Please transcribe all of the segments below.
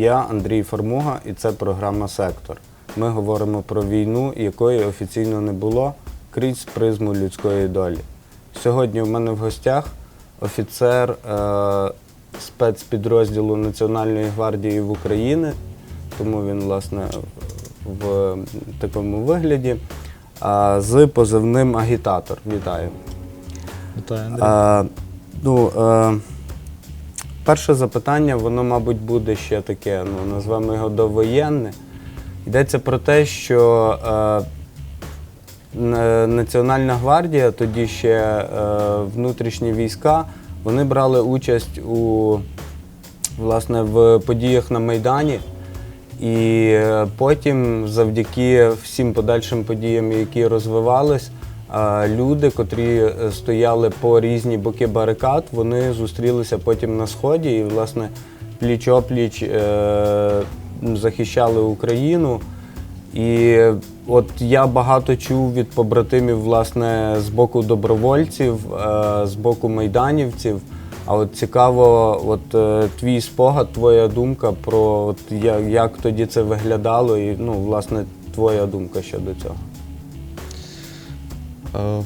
Я Андрій Фармуга, і це програма Сектор. Ми говоримо про війну, якої офіційно не було, крізь призму людської долі. Сьогодні в мене в гостях офіцер е, спецпідрозділу Національної гвардії в Україні, тому він, власне, в такому вигляді, а, з позивним агітатор. Вітаю. Вітаю, Андрій. А, ну, е, перше запитання, воно, мабуть, буде ще таке, ну, назвемо його довоєнне. Йдеться про те, що е, Національна гвардія, тоді ще е, внутрішні війська, вони брали участь у, власне, в подіях на Майдані. І е, потім, завдяки всім подальшим подіям, які розвивались, е, люди, котрі е, стояли по різні боки барикад, вони зустрілися потім на сході і, власне, пліч-опліч е, захищали Україну. І от я багато чув від побратимів, власне, з боку добровольців, е, з боку майданівців. А от цікаво, от твій спогад, твоя думка про от, я- як тоді це виглядало, і ну, власне, твоя думка щодо цього. Е,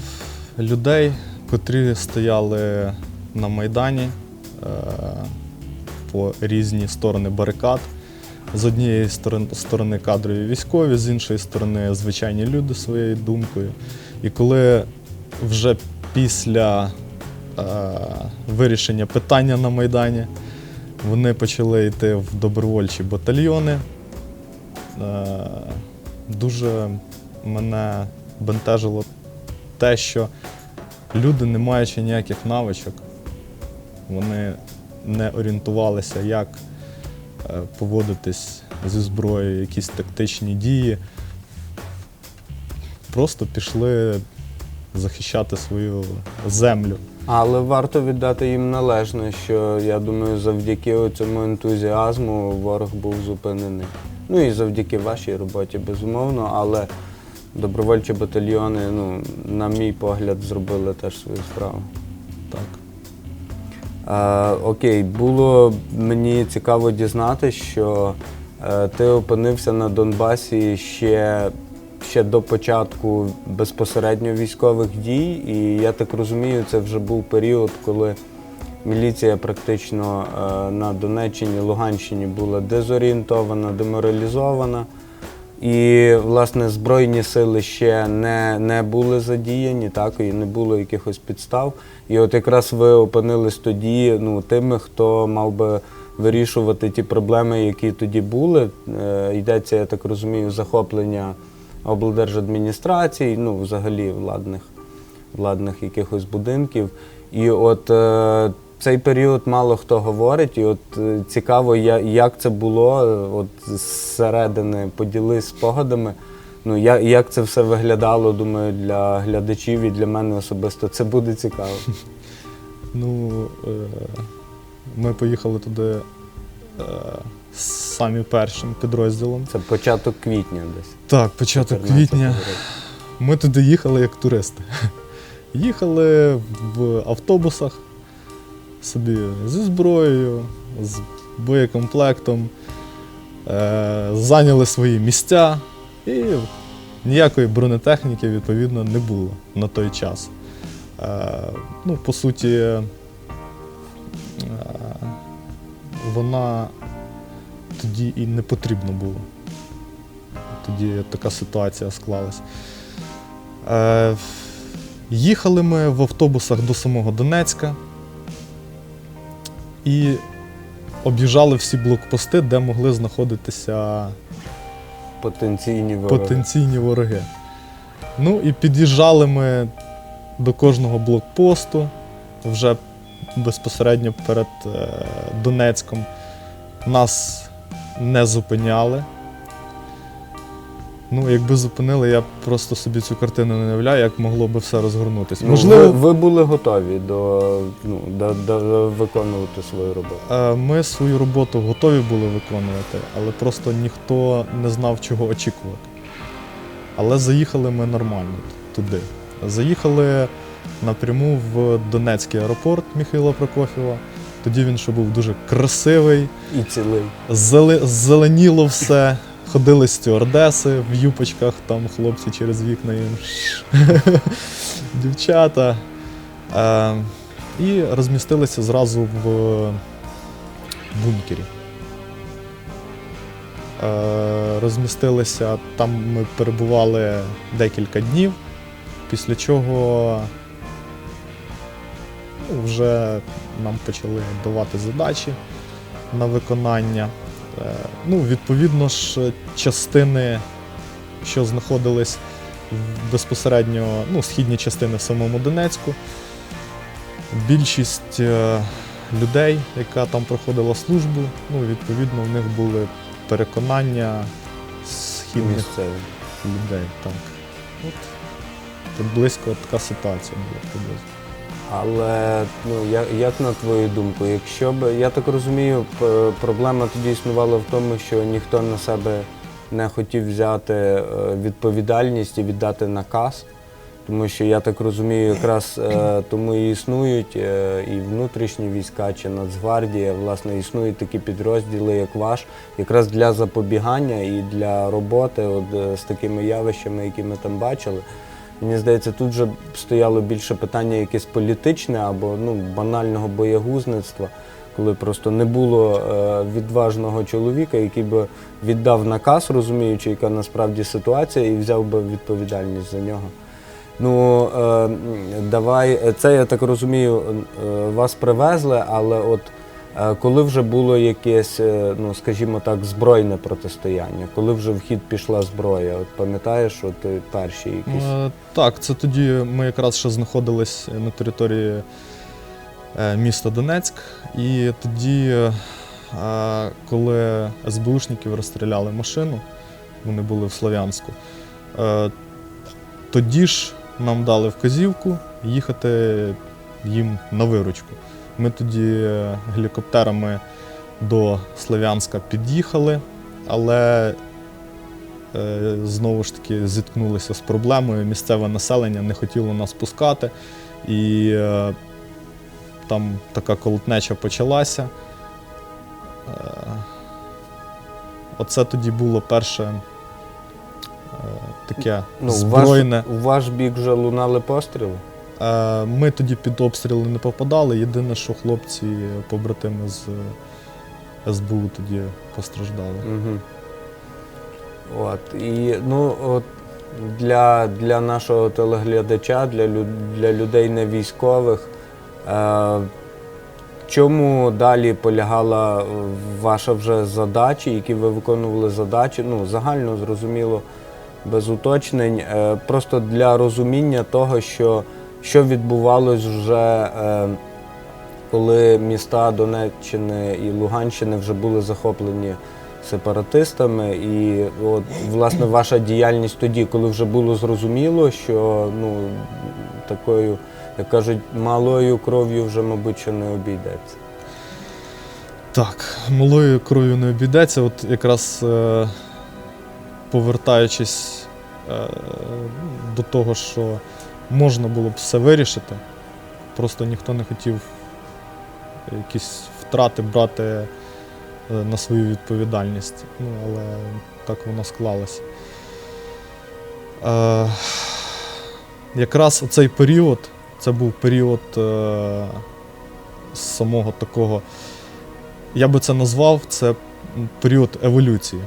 Людей, котрі стояли на Майдані е, по різні сторони барикад. З однієї сторони, кадрові військові, з іншої сторони звичайні люди своєю думкою. І коли вже після е, вирішення питання на Майдані вони почали йти в добровольчі батальйони, е, дуже мене бентежило те, що люди, не маючи ніяких навичок, вони не орієнтувалися, як е, поводитись зі зброєю, якісь тактичні дії. Просто пішли захищати свою землю. Але варто віддати їм належне, що я думаю, завдяки цьому ентузіазму ворог був зупинений. Ну і завдяки вашій роботі, безумовно, але добровольчі батальйони, ну, на мій погляд, зробили теж свою справу. Так. Е, окей, було мені цікаво дізнати, що е, ти опинився на Донбасі ще, ще до початку безпосередньо військових дій, і я так розумію, це вже був період, коли міліція практично е, на Донеччині, Луганщині була дезорієнтована, деморалізована. І, власне, Збройні сили ще не, не були задіяні, так, і не було якихось підстав. І от якраз ви опинились тоді ну, тими, хто мав би вирішувати ті проблеми, які тоді були. Е, йдеться, я так розумію, захоплення облдержадміністрацій, ну, взагалі владних, владних якихось будинків. І от е, цей період мало хто говорить, і от е, цікаво, як це було, е, от зсередини поділись спогадами. Ну, як, як це все виглядало, думаю, для глядачів і для мене особисто це буде цікаво. Ну, е, ми поїхали туди е, самі першим підрозділом. Це початок квітня десь. Так, початок квітня. Ми туди їхали як туристи. Їхали в автобусах собі зі зброєю, з боєкомплектом, е, зайняли свої місця і ніякої бронетехніки, відповідно, не було на той час. Е, ну, по суті, е, вона тоді і не потрібно було. Тоді така ситуація склалась. Їхали ми в автобусах до самого Донецька і об'їжджали всі блокпости, де могли знаходитися Потенційні вороги. потенційні вороги. Ну і під'їжджали ми до кожного блокпосту вже безпосередньо перед е, Донецьком. Нас не зупиняли. Ну, якби зупинили, я просто собі цю картину не уявляю, як могло би все розгорнутися. Ну, Можливо, ви, ви були готові до, ну, до, до виконувати свою роботу. Е, Ми свою роботу готові були виконувати, але просто ніхто не знав, чого очікувати. Але заїхали ми нормально туди. Заїхали напряму в Донецький аеропорт Михайла Прокофєва. Тоді він ще був дуже красивий, І цілий. зеле- зеленіло все. Ходили стюардеси в юпочках, там хлопці через вікна їм. Дівчата. Е, і розмістилися зразу в бункері. Е, розмістилися, там ми перебували декілька днів, після чого ну, вже нам почали давати задачі на виконання. Е, Ну, відповідно ж, частини, що знаходились безпосередньо, ну, східні частини в самому Донецьку. Більшість е, людей, яка там проходила службу, ну, відповідно, в них були переконання східних Місцевий. людей. Так. От, близько така ситуація була приблизно. Але ну як, як на твою думку, якщо б я так розумію, проблема тоді існувала в тому, що ніхто на себе не хотів взяти е, відповідальність і віддати наказ. Тому що я так розумію, якраз е, тому і існують е, і внутрішні війська чи Нацгвардія, власне, існують такі підрозділи, як ваш, якраз для запобігання і для роботи от, з такими явищами, які ми там бачили. Мені здається, тут вже стояло більше питання якесь політичне або ну, банального боягузництва, коли просто не було е, відважного чоловіка, який би віддав наказ, розуміючи, яка насправді ситуація, і взяв би відповідальність за нього. Ну, е, давай, це я так розумію, е, вас привезли, але от коли вже було якесь, е, ну скажімо так, збройне протистояння, коли вже в хід пішла зброя, от пам'ятаєш, от е, перші якісь. Е, Так, це тоді ми якраз ще знаходились на території е, міста Донецьк. І тоді, е, коли СБУшників розстріляли машину, вони були в Слов'янську, е, тоді ж нам дали вказівку їхати їм на виручку. Ми тоді гелікоптерами до Слов'янська під'їхали, але е, знову ж таки зіткнулися з проблемою. Місцеве населення не хотіло нас пускати, і е, там така колотнеча почалася. Е, Оце тоді було перше таке Ну, у збройне. ваш, у ваш бік вже лунали постріли? Е, Ми тоді під обстріли не попадали. Єдине, що хлопці, побратими з е, СБУ тоді постраждали. Угу. От. І ну, от для, для нашого телеглядача, для, для людей не військових, е, чому далі полягала ваша вже задача, які ви виконували задачі? Ну, загально зрозуміло, без уточнень. Е, просто для розуміння того, що, що відбувалось вже. Е, коли міста Донеччини і Луганщини вже були захоплені сепаратистами, і от власне ваша діяльність тоді, коли вже було зрозуміло, що ну такою, як кажуть, малою кров'ю вже, мабуть, що не обійдеться. Так, малою кров'ю не обійдеться. От якраз е, повертаючись е, до того, що можна було б все вирішити, просто ніхто не хотів якісь втрати брати е, на свою відповідальність. Ну, але так воно склалося. Е, якраз цей період, це був період е, самого такого я би це назвав це період еволюції.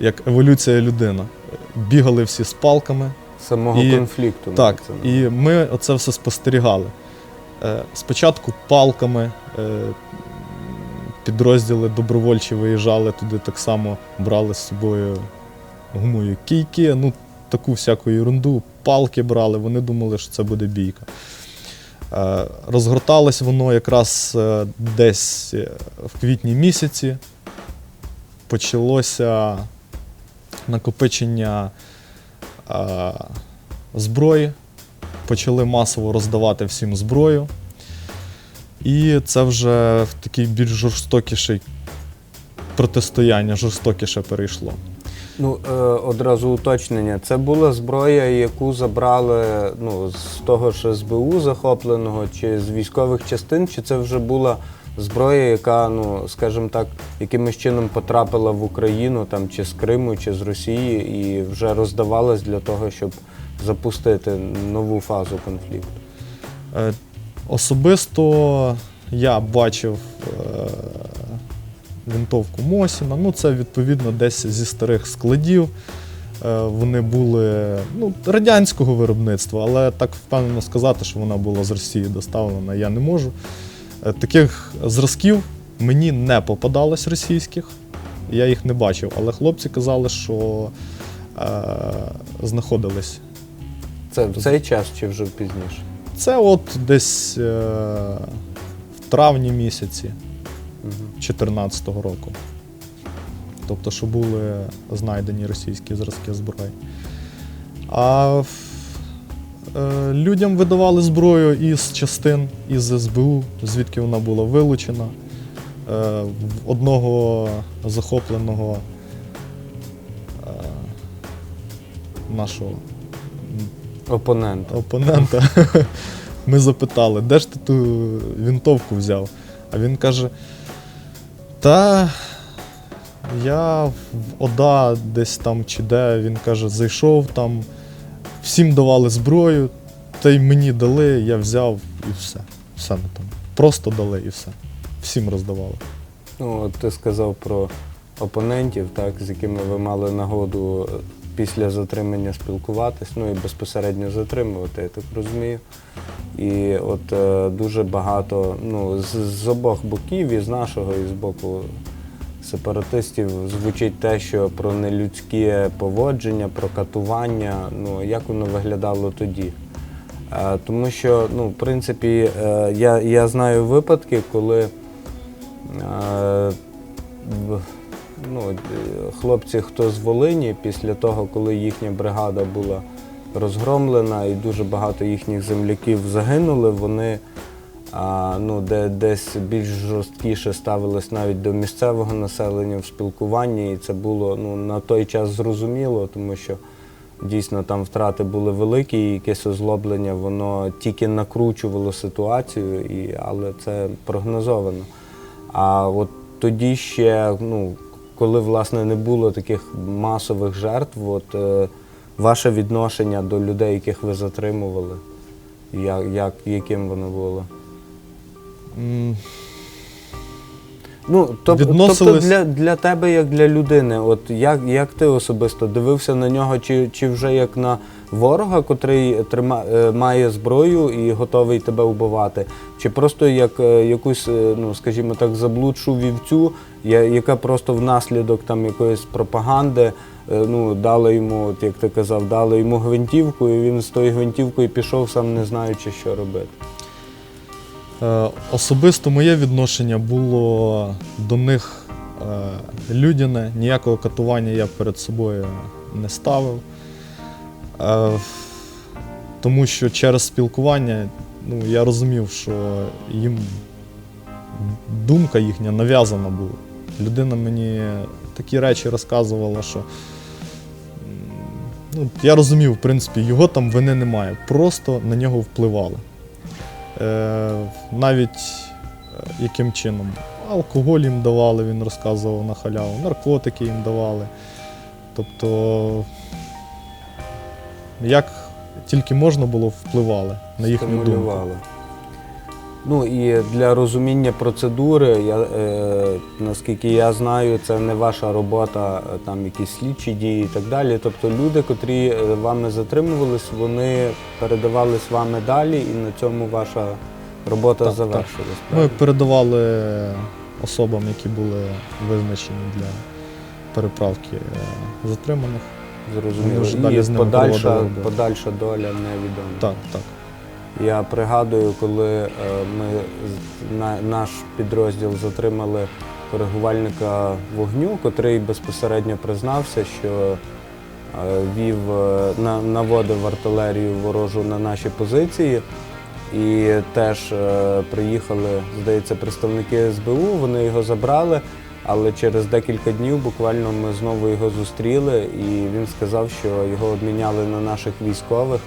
Як еволюція людини. Бігали всі з палками. Самого І- конфлікту. Так, і ми оце все спостерігали. Е, Спочатку палками, е, підрозділи добровольчі виїжджали туди, так само брали з собою гумові кійки, ну таку всяку ерунду, палки брали, вони думали, що це буде бійка. Е, Розгорталось воно якраз десь в квітні місяці. Почалося накопичення зброї, почали масово роздавати всім зброю. І це вже в такий більш жорстокіший протистояння, жорстокіше перейшло. Ну, е, одразу уточнення. Це була зброя, яку забрали ну, з того ж СБУ захопленого, чи з військових частин, чи це вже була зброя, яка, ну, скажімо так, якимось чином потрапила в Україну, там, чи з Криму, чи з Росії, і вже роздавалась для того, щоб запустити нову фазу конфлікту. Е, Особисто я бачив е, винтовку Мосіна. Ну, це відповідно десь зі старих складів. Е, Вони були ну, радянського виробництва, але так впевнено сказати, що вона була з Росії доставлена, я не можу. Е, Таких зразків мені не попадалось російських, я їх не бачив, але хлопці казали, що е, знаходились Це в цей час чи вже пізніше? це от десь е, в травні місяці Угу. 2014 року. Тобто, що були знайдені російські зразки зброї. А в- людям видавали зброю із частин, із СБУ, звідки вона була вилучена. Е, одного захопленого е, нашого Опонент. опонента. Ми запитали, де ж ти ту вінтовку взяв? А він каже: Та я в ОДА десь там чи де, він каже, зайшов там, всім давали зброю, та й мені дали, я взяв і все. Все на тому. Просто дали і все. Всім роздавали. Ну, от ти сказав про опонентів, так, з якими ви мали нагоду е, після затримання спілкуватись, ну і безпосередньо затримувати, я так розумію. І от е, дуже багато, ну, з, з обох боків, і з нашого, і з боку сепаратистів, звучить те, що про нелюдське поводження, про катування, ну, як воно виглядало тоді. Е, Тому що, ну, в принципі, е, я, я знаю випадки, коли Е, ну, хлопці, хто з Волині, після того, коли їхня бригада була розгромлена і дуже багато їхніх земляків загинули, вони а, ну, де, десь більш жорсткіше ставились навіть до місцевого населення в спілкуванні, і це було ну, на той час зрозуміло, тому що дійсно там втрати були великі, і якесь озлоблення, воно тільки накручувало ситуацію, і, але це прогнозовано. А от тоді ще, ну, коли власне не було таких масових жертв, от е, ваше відношення до людей, яких ви затримували, як, як, яким воно було? Ну, тоб, тобто Відносились- для, для тебе, як для людини, от як, як ти особисто дивився на нього, чи, чи вже як на ворога, котрий трима, е, має зброю і готовий тебе вбивати, чи просто як е, якусь, е, ну скажімо так, заблудшу вівцю, я- яка просто внаслідок там якоїсь пропаганди, е, ну дали йому, от як ти казав, дали йому гвинтівку, і він з тою гвинтівкою пішов, сам не знаючи, що робити. Е, Особисто моє відношення було до них е, людяне, ніякого катування я перед собою не ставив. Е, Тому що через спілкування ну, я розумів, що їм думка їхня нав'язана була. Людина мені такі речі розказувала, що ну, я розумів, в принципі, його там вини немає, просто на нього впливали. Е, навіть е, яким чином. Алкоголь їм давали, він розказував на халяву, наркотики їм давали. Тобто, як тільки можна було, впливали на їхню думку. Ну і для розуміння процедури, я, е, наскільки я знаю, це не ваша робота, е, там якісь слідчі дії і так далі. Тобто люди, котрі е, вами затримувались, вони передавались вами далі, і на цьому ваша робота Так, завершилась. Ми правильно? передавали особам, які були визначені для переправки е, затриманих. Зрозуміло. вже далі І ними подальша, проводили подальша доля невідома. Так, так. Я пригадую, коли е, ми наш підрозділ затримали коригувальника вогню, котрий безпосередньо признався, що е, вів е, наводив артилерію ворожу на наші позиції. І теж приїхали, здається, представники СБУ, вони його забрали. Але через декілька днів буквально ми знову його зустріли, і він сказав, що його обміняли на наших військових.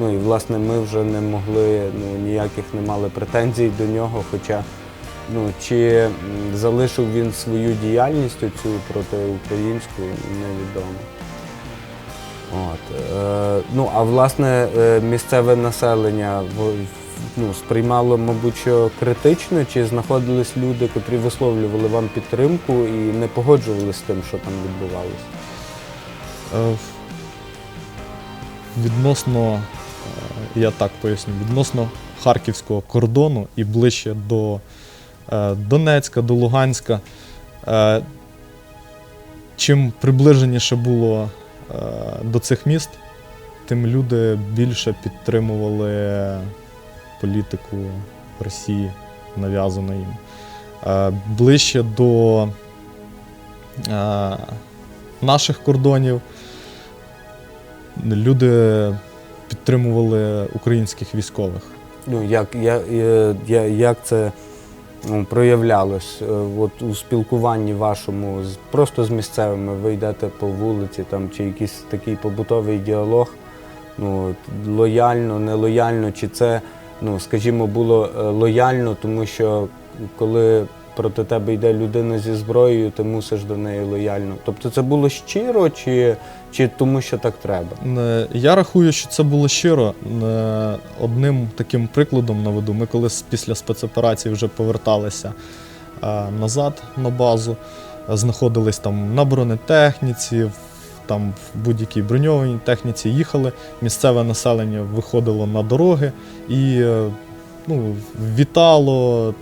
Ну і власне ми вже не могли, ну ніяких не мали претензій до нього. Хоча ну чи залишив він свою діяльність цю протиукраїнську, невідомо. От, е, ну, а власне е, місцеве населення ну, сприймало, мабуть, що критично, чи знаходились люди, котрі висловлювали вам підтримку і не погоджувалися з тим, що там відбувалося? Е, Відносно, я так поясню, відносно харківського кордону і ближче до е, Донецька, до Луганська. е, Чим приближеніше було е, до цих міст, тим люди більше підтримували політику Росії, нав'язану їм. Ближче до наших кордонів люди підтримували українських військових. Ну, як, я, я, як це ну, проявлялось е, от, у спілкуванні вашому з, просто з місцевими? Ви йдете по вулиці там, чи якийсь такий побутовий діалог? Ну, лояльно, нелояльно, чи це, ну, скажімо, було е, лояльно, тому що коли проти тебе йде людина зі зброєю, ти мусиш до неї лояльно. Тобто це було щиро, чи, чи тому, що так треба? Е, Я рахую, що це було щиро. Е, Одним таким прикладом наведу. Ми коли після спецоперації вже поверталися е, назад на базу, знаходились там на бронетехніці, там в будь-якій броньованій техніці їхали. Місцеве населення виходило на дороги і ну, вітало,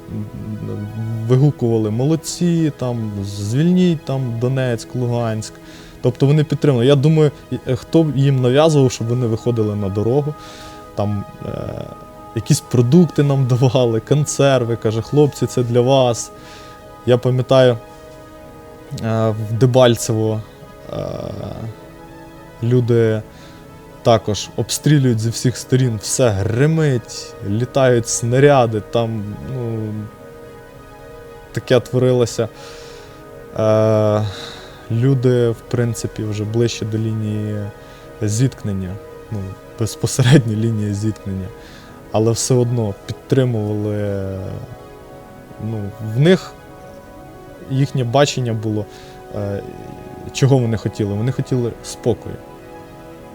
вигукували молодці, там, звільніть там Донецьк, Луганськ. Тобто вони підтримали. Я думаю, е, хто б їм нав'язував, щоб вони виходили на дорогу, там е, якісь продукти нам давали, консерви, каже, хлопці, це для вас. Я пам'ятаю, е, в Дебальцево е, люди також обстрілюють зі всіх сторін, все гримить, літають снаряди, там ну, таке творилося. Е, люди, в принципі, вже ближче до лінії зіткнення, ну, безпосередньо лінії зіткнення, але все одно підтримували. Ну, в них їхнє бачення було, е, чого вони хотіли. Вони хотіли спокою.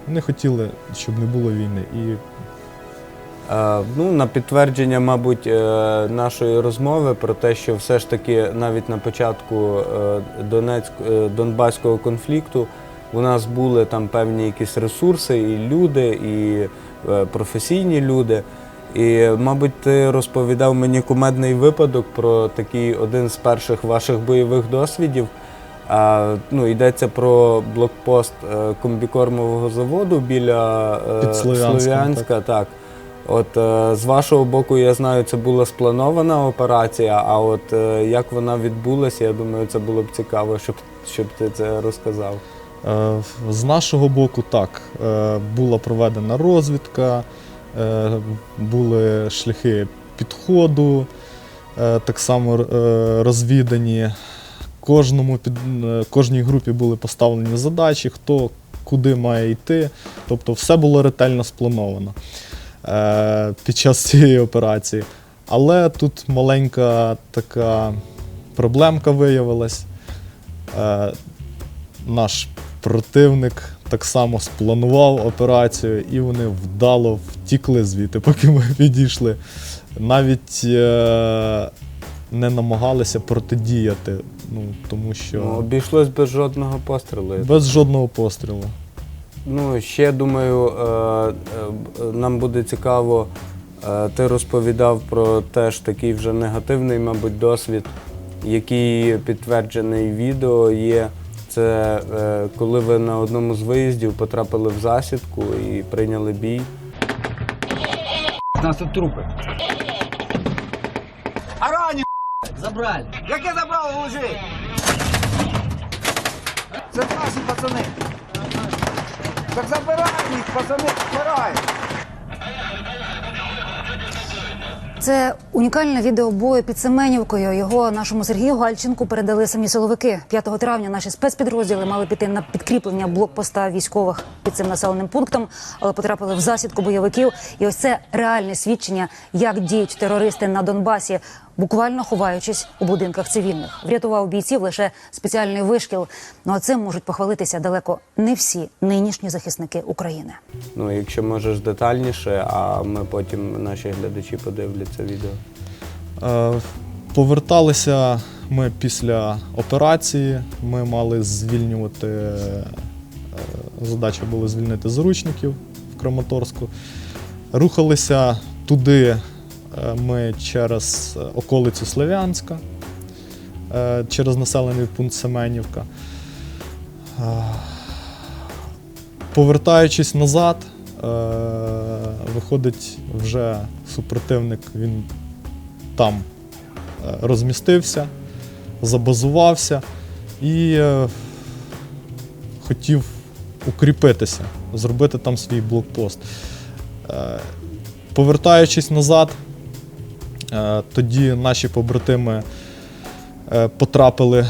Вони хотіли, щоб не було війни. І Е, Ну, на підтвердження, мабуть, е, нашої розмови про те, що все ж таки навіть на початку е, Донецьк, Донбаського конфлікту у нас були там певні якісь ресурси, і люди, і професійні люди. І, мабуть, ти розповідав мені кумедний випадок про такий один з перших ваших бойових досвідів. А, ну, йдеться про блокпост е, комбікормового заводу біля е, Під Слов'янськом, Слов'янська. Так. От е, з вашого боку, я знаю, це була спланована операція, а от е, як вона відбулася, я думаю, це було б цікаво, щоб, щоб ти це розказав. Е, З нашого боку, так, е, була проведена розвідка, е, були шляхи підходу, е, так само е, розвідані. Кожному під, е, кожній групі були поставлені задачі, хто куди має йти. Тобто все було ретельно сплановано е, під час цієї операції. Але тут маленька така проблемка виявилась. Е, наш противник так само спланував операцію, і вони вдало втікли звідти, поки ми підійшли. Навіть е, не намагалися протидіяти, ну, тому що Ну, обійшлось без жодного пострілу. без жодного пострілу. Ну, ще думаю, е, е, нам буде цікаво. е, Ти розповідав про теж такий вже негативний, мабуть, досвід, який підтверджений відео є. Це коли ви на одному з виїздів потрапили в засідку і прийняли бій. У нас тут трупи. Забрали. Яке забрали лежить? Це наші пацани. Так забираємо їх, пацани, забираємо. Це унікальне відео бою під Семенівкою. Його нашому Сергію Гальченку передали самі силовики. 5 травня наші спецпідрозділи мали піти на підкріплення блокпоста військових під цим населеним пунктом, але потрапили в засідку бойовиків. І ось це реальне свідчення, як діють терористи на Донбасі, буквально ховаючись у будинках цивільних. Врятував бійців лише спеціальний вишкіл. Ну а цим можуть похвалитися далеко не всі нинішні захисники України. Ну, якщо можеш детальніше, а ми потім наші глядачі подивляться відео. Е, Поверталися ми після операції. Ми мали звільнювати. е, Задача була звільнити заручників в Краматорську. Рухалися туди ми через е, околицю Слов'янська, е, через населений пункт Семенівка. Е, Повертаючись назад, е, виходить вже супротивник, він там е, розмістився, забазувався і е, хотів укріпитися, зробити там свій блокпост. Е, Повертаючись назад, е, тоді наші побратими е, потрапили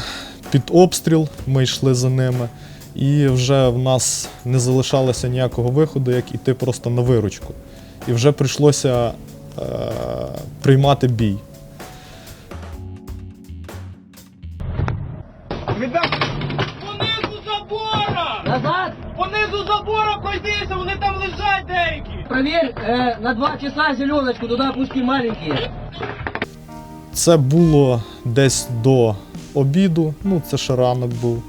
під обстріл, ми йшли за ними, і вже в нас не залишалося ніякого виходу, як іти просто на виручку. І вже прийшлося е, приймати бій. Понизу забора! Назад! Понизу забора пройдися, вони там лежать деякі! Проверь, э, на два часа зеленочку, туда пушки маленькие. Це було десь до обіду. Ну, це ще ранок був.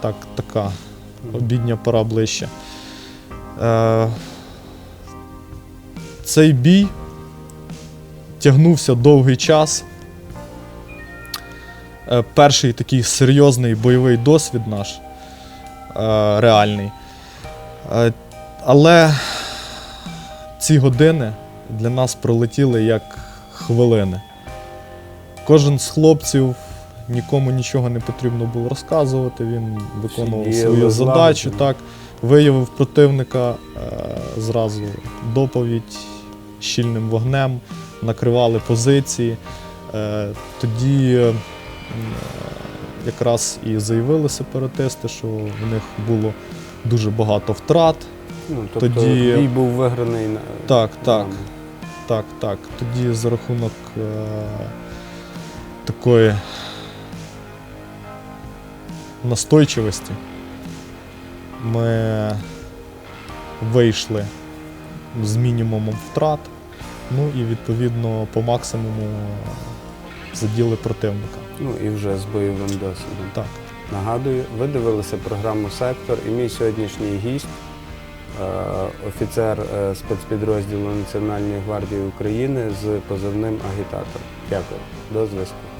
Так, така обідня пора ближче. Е, цей бій тягнувся довгий час. Е, перший такий серйозний бойовий досвід наш е, реальний. Е, але ці години для нас пролетіли як хвилини. Кожен з хлопців нікому нічого не потрібно було розказувати. Він виконував Сиділи свою задачу, злагоджено. так, виявив противника е, зразу доповідь щільним вогнем, накривали позиції. Е, тоді е, якраз і заявили сепаратисти, що в них було дуже багато втрат. Ну, тобто Тоді- бій був виграний на Так, так. Так, так. Тоді за рахунок е- такої настойчивості ми вийшли з мінімумом втрат, ну і відповідно по максимуму заділи противника. Ну і вже з бойовим досвідом. Так. Нагадую, ви дивилися програму Сектор і мій сьогоднішній гість, е, офіцер е, спецпідрозділу Національної гвардії України з позивним агітатор. Дякую. До зв'язку.